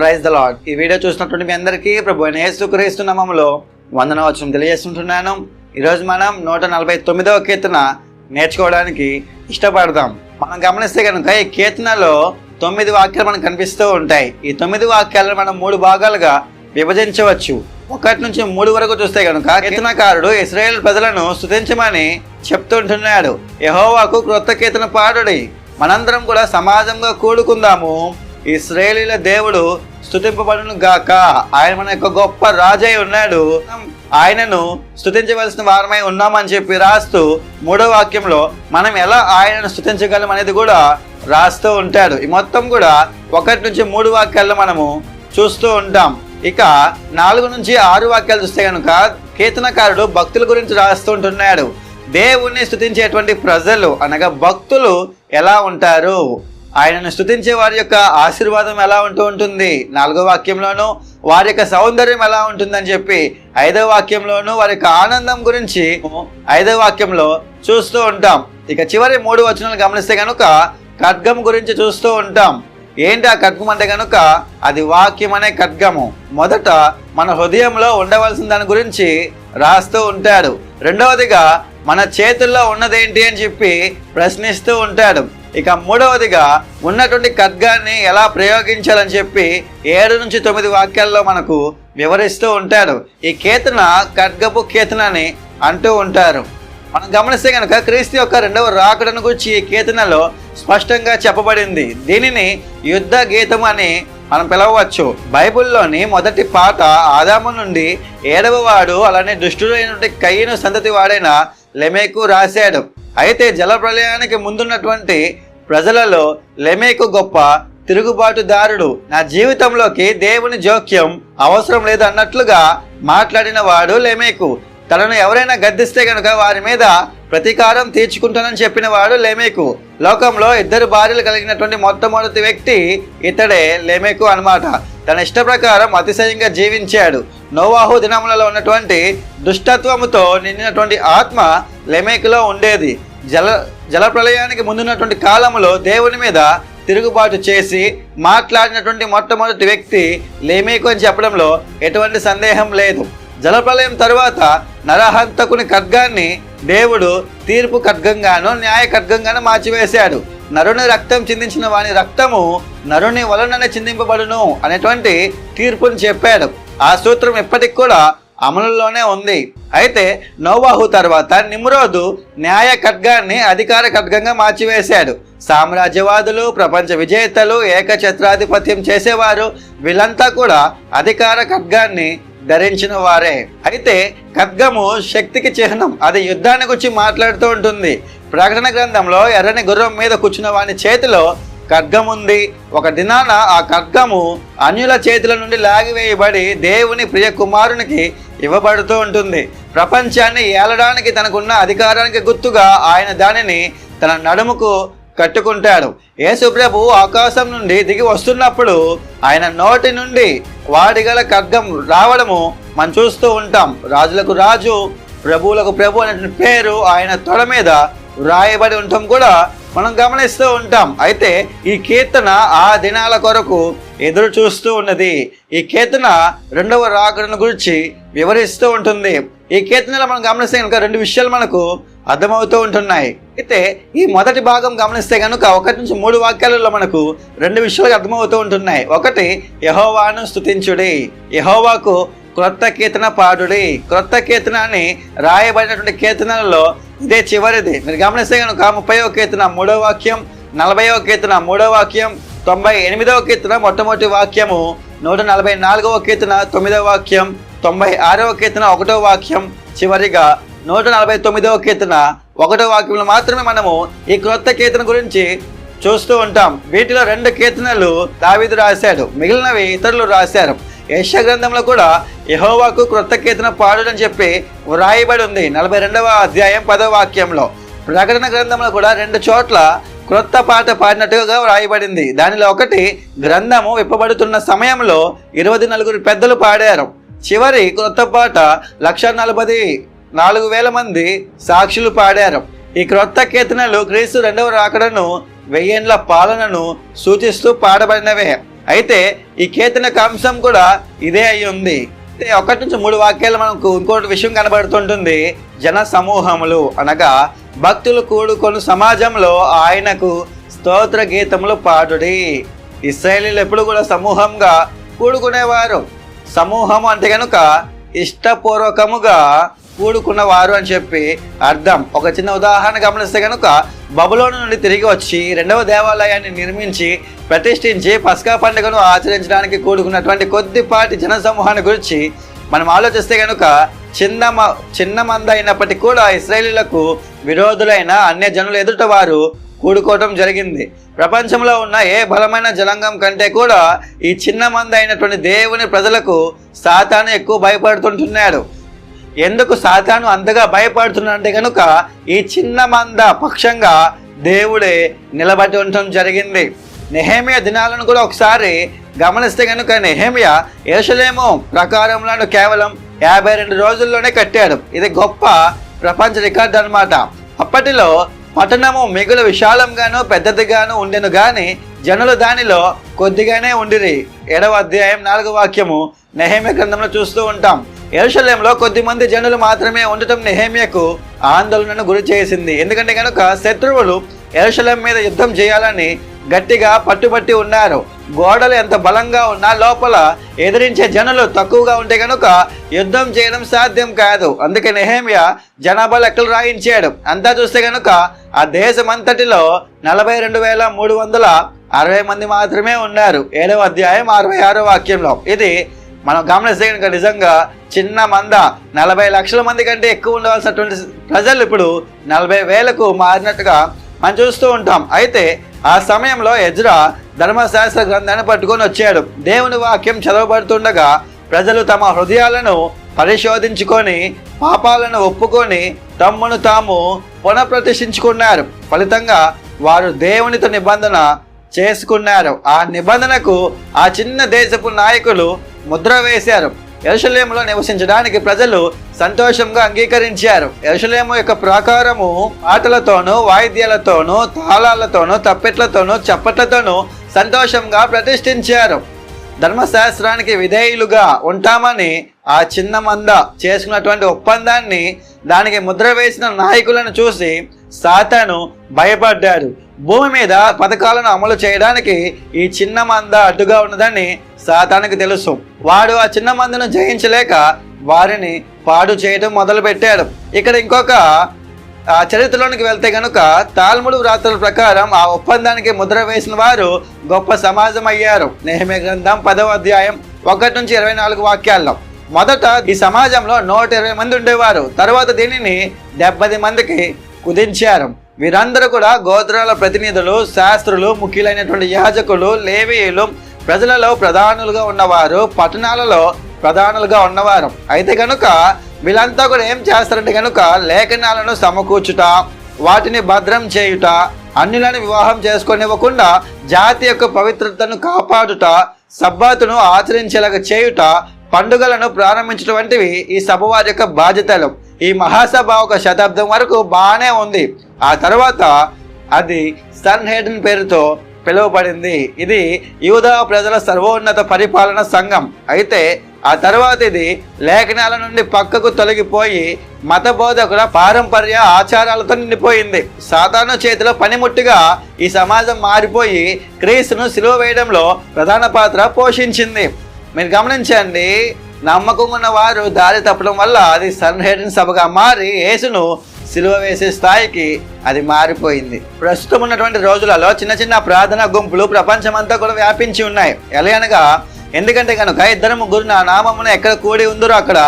Praise the Lord ఈ video చూసినటువంటి మీ అందరికీ ప్రభు అయిన యేసుక్రీస్తు నామంలో వందన వచనం తెలియజేస్తుంటున్నాను. ఈరోజు మనం నూట నలభై తొమ్మిదవ కీర్తన నేర్చుకోవడానికి ఇష్టపడదాం. మనం గమనిస్తే కనుక ఈ కీర్తనలో తొమ్మిది వాక్యాలు మనకు కనిపిస్తూ ఉంటాయి. ఈ తొమ్మిది వాక్యాలను మనం మూడు భాగాలుగా విభజించవచ్చు. ఒకటి నుంచి మూడు వరకు చూస్తే కనుక కీర్తనకారుడు ఇస్రాయేల్ ప్రజలను స్థుతించమని చెప్తుంటున్నాడు. యహోవాకు క్రొత్త కీర్తన పాడుడి. మనందరం కూడా సమాజంగా కూడుకుందాము. ఇస్రాయేలీల దేవుడు స్థుతింపబడును గాక. ఆయన మన యొక్క గొప్ప రాజై ఉన్నాడు. ఆయనను స్థుతించవలసిన వారమై ఉన్నామని చెప్పి రాస్తూ మూడో వాక్యంలో మనం ఎలా ఆయనను స్తుతించగలం అనేది కూడా రాస్తూ ఉంటాడు. ఈ మొత్తం కూడా ఒకటి నుంచి మూడు వాక్యాల్లో మనము చూస్తూ ఉంటాం. ఇక నాలుగు నుంచి ఆరు వాక్యాలు చూస్తే కనుక కీర్తనకారుడు భక్తుల గురించి రాస్తూ ఉంటున్నాడు. దేవుణ్ణి స్థుతించేటువంటి ప్రజలు అనగా భక్తులు ఎలా ఉంటారు? ఆయనను స్తుతించే వారి యొక్క ఆశీర్వాదం ఎలా ఉంటూ ఉంటుంది? నాలుగో వాక్యంలోను వారి యొక్క సౌందర్యం ఎలా ఉంటుందని చెప్పి ఐదో వాక్యంలోను వారి యొక్క ఆనందం గురించి ఐదో వాక్యంలో చూస్తూ ఉంటాం. ఇక చివరి మూడు వచనాలు గమనిస్తే కనుక ఖడ్గం గురించి చూస్తూ ఉంటాం. ఏంటి ఆ ఖడ్గం అంటే కనుక అది వాక్యం అనే ఖడ్గము. మొదట మన హృదయంలో ఉండవలసిన దాని గురించి రాస్తూ ఉంటాడు. రెండవదిగా మన చేతుల్లో ఉన్నదేంటి అని చెప్పి ప్రశ్నిస్తూ ఉంటాడు. ఇక మూడవదిగా ఉన్నటువంటి ఖడ్గాన్ని ఎలా ప్రయోగించాలని చెప్పి ఏడు నుంచి తొమ్మిది వాక్యాల్లో మనకు వివరిస్తూ ఉంటాడు. ఈ కేతన ఖడ్గపు కేతన అని అంటూ ఉంటారు. మనం గమనిస్తే కనుక క్రీస్తు యొక్క రెండవ రాకడను గురించి ఈ కేతనలో స్పష్టంగా చెప్పబడింది. దీనిని యుద్ధ గీతం అని మనం పిలవవచ్చు. బైబిల్లోని మొదటి పాట ఆదాము నుండి ఏడవ వాడు అలానే దుష్టుడైనటువంటి కయ్యను సంతతి వాడైన లెమేకు రాశాడు. అయితే జల ప్రళయానికి ముందున్నటువంటి ప్రజలలో లెమేకు గొప్ప తిరుగుబాటుదారుడు. నా జీవితంలోకి దేవుని జోక్యం అవసరం లేదు అన్నట్లుగా మాట్లాడిన వాడు లెమేకు. తనను ఎవరైనా గద్దిస్తే కనుక వారి మీద ప్రతీకారం తీర్చుకుంటానని చెప్పిన వాడు లేమేకు. లోకంలో ఇద్దరు భార్యలు కలిగినటువంటి మొట్టమొదటి వ్యక్తి ఇతడే లేమేకు అన్నమాట. తన ఇష్ట ప్రకారం అతిశయంగా జీవించాడు. నోవాహు దినములలో ఉన్నటువంటి దుష్టత్వముతో నిండినటువంటి ఆత్మ లెమేకులో ఉండేది. జల జల ప్రళయానికి ముందున్నటువంటి కాలంలో దేవుని మీద తిరుగుబాటు చేసి మాట్లాడినటువంటి మొట్టమొదటి వ్యక్తి లేమేకు అని చెప్పడంలో ఎటువంటి సందేహం లేదు. జలప్రలయం తరువాత నరహంతకుని ఖడ్గాన్ని దేవుడు తీర్పు ఖడ్గంగాను న్యాయ ఖడ్గంగాను మార్చివేశాడు. నరుని రక్తం చిందించిన వాని రక్తము నరుని వలననే చిందింపబడును అనేటువంటి తీర్పుని చెప్పాడు. ఆ సూత్రం ఇప్పటికి కూడా అమలులోనే ఉంది. అయితే నోవాహు తర్వాత నిమ్రోదు న్యాయ ఖడ్గాన్ని అధికార ఖడ్గంగా మార్చివేశాడు. సామ్రాజ్యవాదులు ప్రపంచ విజేతలు ఏకఛత్రాధిపత్యం చేసేవారు వీళ్ళంతా కూడా అధికార ఖడ్గాన్ని ధరించిన వారే. అయితే ఖడ్గము శక్తికి చిహ్నం. అది యుద్ధాన్ని గురించి మాట్లాడుతూ ఉంటుంది. ప్రకటన గ్రంథంలో ఎర్రని గుర్రం మీద కూర్చున్న వాని చేతిలో ఖడ్గం ఉంది ఒక దినాన ఆ ఖడ్గము అన్యుల చేతుల నుండి లాగివేయబడి దేవుని ప్రియ కుమారునికి ఇవ్వబడుతూ ఉంటుంది. ప్రపంచాన్ని ఏలడానికి తనకున్న అధికారానికి గుర్తుగా ఆయన దానిని తన నడుముకు కట్టుకుంటాడు. యేసుప్రభు ఆకాశం నుండి దిగి వస్తున్నప్పుడు ఆయన నోటి నుండి వాడిగల ఖడ్గం రావడము మనం చూస్తూ ఉంటాం. రాజులకు రాజు ప్రభువులకు ప్రభు అనే పేరు ఆయన తొడ మీద వ్రాయబడి ఉండటం కూడా మనం గమనిస్తూ ఉంటాం. అయితే ఈ కీర్తన ఆ దినాల కొరకు ఎదురు చూస్తూ ఉన్నది. ఈ కీర్తన రెండవ రాకడను గురించి వివరిస్తూ ఉంటుంది. ఈ కీర్తనలో మనం గమనిస్తే కనుక రెండు విషయాలు మనకు అర్థమవుతూ ఉంటున్నాయి. అయితే ఈ మొదటి భాగం గమనిస్తే కనుక ఒకటి నుంచి మూడు వాక్యాలలో మనకు రెండు విషయాలు అర్థమవుతూ ఉంటున్నాయి. ఒకటి యహోవాను స్తుతించుడి. యహోవాకు క్రొత్త కీర్తన పాడుడి. క్రొత్త కీర్తన అని రాయబడినటువంటి కీర్తనలలో ఇదే చివరిది. మీరు గమనిస్తే కనుక ముప్పైవ కీర్తన మూడవ వాక్యం నలభైవ కీర్తన మూడవ వాక్యం తొంభై ఎనిమిదవ కీర్తన మొట్టమొదటి వాక్యము నూట నలభై నాలుగవ కీర్తన తొమ్మిదవ వాక్యం తొంభై ఆరవ కీర్తన ఒకటో వాక్యం చివరిగా నూట నలభై తొమ్మిదవ కీర్తన ఒకటో వాక్యంలో మాత్రమే మనము ఈ క్రొత్త కీర్తన గురించి చూస్తూ ఉంటాం. వీటిలో రెండు కీర్తనలు దావిదు రాశాడు. మిగిలినవి ఇతరులు రాశారు. యశ గ్రంథంలో కూడా యహోవాకు క్రొత్త కీర్తన పాడుడని చెప్పి వ్రాయబడి ఉంది నలభై రెండవ అధ్యాయం పదవ వాక్యంలో. ప్రకటన గ్రంథంలో కూడా రెండు చోట్ల క్రొత్త పాట పాడినట్టుగా వ్రాయబడింది. దానిలో ఒకటి గ్రంథము విప్పబడుతున్న సమయంలో ఇరవై నలుగురు పెద్దలు పాడారు. చివరి క్రొత్త పాట లక్ష నలభై నాలుగు వేల మంది సాక్షులు పాడారు. ఈ క్రొత్త కీర్తనలు క్రీస్తు రెండవ రాకడను వెయ్యేండ్ల పాలనను సూచిస్తూ పాడబడినవే. అయితే ఈ కీర్తన అంశం కూడా ఇదే అయి ఉంది. అయితే ఒకటి నుంచి మూడు వాక్యాలు మనకు ఇంకోటి విషయం కనబడుతుంటుంది. జన సమూహములు అనగా భక్తులు కూడుకొని సమాజంలో ఆయనకు స్తోత్ర గీతములు పాడుడి. ఇస్రాయలీలు ఎప్పుడు కూడా సమూహంగా కూడుకునేవారు. సమూహం అంటే కనుక ఇష్టపూర్వకముగా కూడుకున్నవారు అని చెప్పి అర్థం. ఒక చిన్న ఉదాహరణ గమనిస్తే కనుక బబులోను నుండి తిరిగి వచ్చి రెండవ దేవాలయాన్ని నిర్మించి ప్రతిష్ఠించి పస్కా పండుగను ఆచరించడానికి కూడుకున్నటువంటి కొద్దిపాటి జన సమూహాన్ని గురించి మనం ఆలోచిస్తే కనుక చిన్న మ- చిన్న మంద అయినప్పటికీ కూడా ఇస్రాయేలీలకు విరోధులైన అన్య జనులు ఎదుట వారు కూడుకోవటం జరిగింది. ప్రపంచంలో ఉన్న ఏ బలమైన జనాంగం కంటే కూడా ఈ చిన్న మంద అయినటువంటి దేవుని ప్రజలకు సాతాను ఎక్కువ భయపడుతుంటున్నాడు. ఎందుకు సాతాను అంతగా భయపడుతున్నాడంటే కనుక ఈ చిన్న మంద పక్షంగా దేవుడే నిలబడి ఉండటం జరిగింది. నెహేమియ దినాలను కూడా ఒకసారి గమనిస్తే కనుక నెహేమియ ఏషలేము ప్రకారంలో కేవలం యాభై రెండు రోజుల్లోనే కట్టాడు. ఇది గొప్ప ప్రపంచ రికార్డు అన్నమాట. అప్పటిలో పట్టణము మిగులు విశాలంగాను పెద్దదిగాను ఉండెను గాని జనులు దానిలో కొద్దిగానే ఉండిరి. ఏడవ అధ్యాయం నాలుగు వాక్యము నెహేమియా గ్రంథంలో చూస్తూ ఉంటాం. ఎరుషలేంలో కొద్ది మంది జనులు మాత్రమే ఉండటం నెహేమియకు ఆందోళనను గురి చేసింది. ఎందుకంటే కనుక శత్రువులు ఎరుషలేం మీద యుద్ధం చేయాలని గట్టిగా పట్టుబట్టి ఉన్నారు. గోడలు ఎంత బలంగా ఉన్నా లోపల ఎదిరించే జనులు తక్కువగా ఉంటే కనుక యుద్ధం చేయడం సాధ్యం కాదు. అందుకే నెహేమియా జనాభా లెక్కలు రాయించాడు. అంతా చూస్తే కనుక ఆ దేశమంతటిలో నలభై రెండు వేల మూడు వందల అరవై మంది మాత్రమే ఉన్నారు. ఏడవ అధ్యాయం అరవై ఆరో వాక్యంలో. ఇది మనం గమనిస్తే కనుక నిజంగా చిన్న మంద. నలభై లక్షల మంది కంటే ఎక్కువ ఉండవలసినటువంటి ప్రజలు ఇప్పుడు నలభై వేలకు మారినట్టుగా మనం చూస్తూ ఉంటాం. అయితే ఆ సమయంలో ఎజ్రా ధర్మశాస్త్ర గ్రంథాన్ని పట్టుకొని వచ్చాడు. దేవుని వాక్యం చదవబడుతుండగా ప్రజలు తమ హృదయాలను పరిశోధించుకొని పాపాలను ఒప్పుకొని తమ్మును తాము పునఃప్రతిష్ఠించుకున్నారు. ఫలితంగా వారు దేవునితో నిబంధన చేసుకున్నారు. ఆ నిబంధనకు ఆ చిన్న దేశపు నాయకులు ముద్ర వేశారు. ఎరుషలేములో నివసించడానికి ప్రజలు సంతోషంగా అంగీకరించారు. ఎరుషలేము యొక్క ప్రాకారము ఆటలతోనూ వాయిద్యాలతోనూ తాళాలతోనూ తప్పెట్లతోనూ చప్పట్లతోనూ సంతోషంగా ప్రతిష్ఠించారు. ధర్మశాస్త్రానికి విధేయులుగా ఉంటామని ఆ చిన్న మంద చేసుకున్నటువంటి ఒప్పందాన్ని దానికి ముద్ర వేసిన నాయకులను చూసి సాతాను భయపడ్డాడు. భూమి మీద పథకాలను అమలు చేయడానికి ఈ చిన్న మంద అడ్డుగా ఉన్నదని సాతానికి తెలుసు. వాడు ఆ చిన్న మందను జయించలేక వారిని పాడు చేయడం మొదలుపెట్టాడు. ఇక్కడ ఇంకొక ఆ చరిత్రలోనికి వెళ్తే కనుక తాల్ముడు వ్రాతల ప్రకారం ఆ ఒప్పందానికి ముద్ర వేసిన వారు గొప్ప సమాజం అయ్యారు. నేహమే గ్రంథం పదవ అధ్యాయం ఒకటి నుంచి ఇరవై నాలుగు వాక్యాల్లో. మొదట ఈ సమాజంలో నూట ఇరవై మంది ఉండేవారు. తర్వాత దీనిని డెబ్బది మందికి కుదించారు. వీరందరూ కూడా గోత్రాల ప్రతినిధులు శాస్త్రులు ముఖ్యులైనటువంటి యాజకులు లేవీయులు ప్రజలలో ప్రధానులుగా ఉన్నవారు పట్టణాలలో ప్రధానులుగా ఉన్నవారు. అయితే కనుక వీళ్ళంతా కూడా ఏం చేస్తారంటే కనుక లేఖనాలను సమకూర్చుట వాటిని భద్రం చేయుట అన్యులను వివాహం చేసుకొనివ్వకుండా జాతి యొక్క పవిత్రతను కాపాడుట సబ్బాతును ఆచరించేలాగా చేయుట పండుగలను ప్రారంభించడం వంటివి ఈ సభ వారి యొక్క బాధ్యతలు. ఈ మహాసభ ఒక శతాబ్దం వరకు బాగానే ఉంది. ఆ తర్వాత అది సన్ హేడన్ పేరుతో పిలువబడింది. ఇది యూదా ప్రజల సర్వోన్నత పరిపాలన సంఘం. అయితే ఆ తర్వాత ఇది లేఖనాల నుండి పక్కకు తొలగిపోయి మత బోధకుల పారంపర్య ఆచారాలతో నిండిపోయింది. సాధారణ చేతిలో పనిముట్టుగా ఈ సమాజం మారిపోయి క్రీస్తును సిలువ వేయడంలో ప్రధాన పాత్ర పోషించింది. మీరు గమనించండి నమ్మకం ఉన్న వారు దారి తప్పడం వల్ల అది సన్హేటన్ సభగా మారి యేసును సిలువ వేసే స్థాయికి అది మారిపోయింది. ప్రస్తుతం ఉన్నటువంటి రోజులలో చిన్న చిన్న ప్రార్థన గుంపులు ప్రపంచమంతా కూడా వ్యాపించి ఉన్నాయి. ఎలా అనగా ఎందుకంటే కనుక ఇద్దరు ముగ్గురు నా నామమున ఎక్కడ కూడి ఉందరో అక్కడ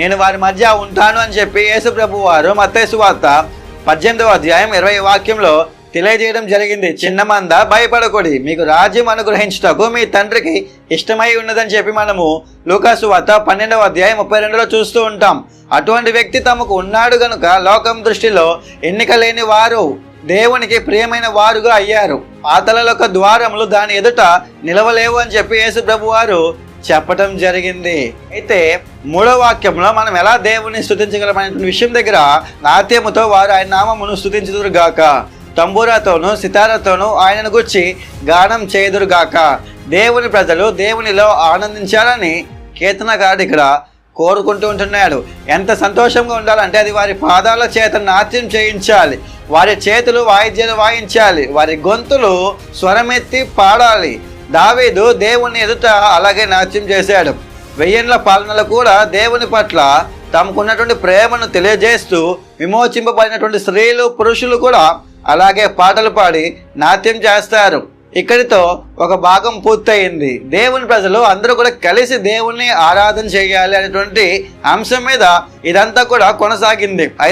నేను వారి మధ్య ఉంటాను అని చెప్పి యేసు ప్రభు వారు మత్తేసు వార్త పద్దెనిమిదవ అధ్యాయం ఇరవై వాక్యంలో తెలియజేయడం జరిగింది. చిన్న మంద భయపడకూడి. మీకు రాజ్యం అనుగ్రహించుటకు మీ తండ్రికి ఇష్టమై ఉన్నదని చెప్పి మనము లూకాసు వార్త పన్నెండవ అధ్యాయం ముప్పై రెండులో చూస్తూ ఉంటాం. అటువంటి వ్యక్తి తమకు ఉన్నాడు గనుక లోకం దృష్టిలో ఎన్నిక లేని వారు దేవునికి ప్రియమైన వారుగా అయ్యారు. పాతలొక ద్వారములు దాని ఎదుట నిలవలేవు అని చెప్పి యేసు ప్రభు వారు చెప్పటం జరిగింది. అయితే మూడో వాక్యంలో మనం ఎలా దేవుని స్థుతించగలమైన విషయం దగ్గర నాట్యముతో వారు ఆయన నామమును స్థుతించుదురు గాక. తంబూరాతోనూ సితారతోనూ ఆయనను గుర్చి గానం చేదురుగాక దేవుని ప్రజలు దేవునిలో ఆనందించాలని కీర్తనగాడు ఇక్కడ కోరుకుంటూ ఉంటున్నాడు. ఎంత సంతోషంగా ఉండాలంటే అది వారి పాదాల చేత నాట్యం చేయించాలి. వారి చేతులు వాయిద్యాలు వాయించాలి. వారి గొంతులు స్వరమెత్తి పాడాలి. దావీదు దేవుని ఎదుట అలాగే నాట్యం చేశాడు. వెయ్యేండ్ల పాలనలో కూడా దేవుని పట్ల తమకున్నటువంటి ప్రేమను తెలియజేస్తూ విమోచింపబడినటువంటి స్త్రీలు పురుషులు కూడా అలాగే పాటలు పాడి నాట్యం చేస్తారు. ఇక్కడితో ఒక భాగం పూర్తయింది. దేవుని ప్రజలు అందరూ కూడా కలిసి దేవుణ్ణి ఆరాధన చేయాలి అనేటువంటి అంశం మీద ఇదంతా కూడా కొనసాగింది.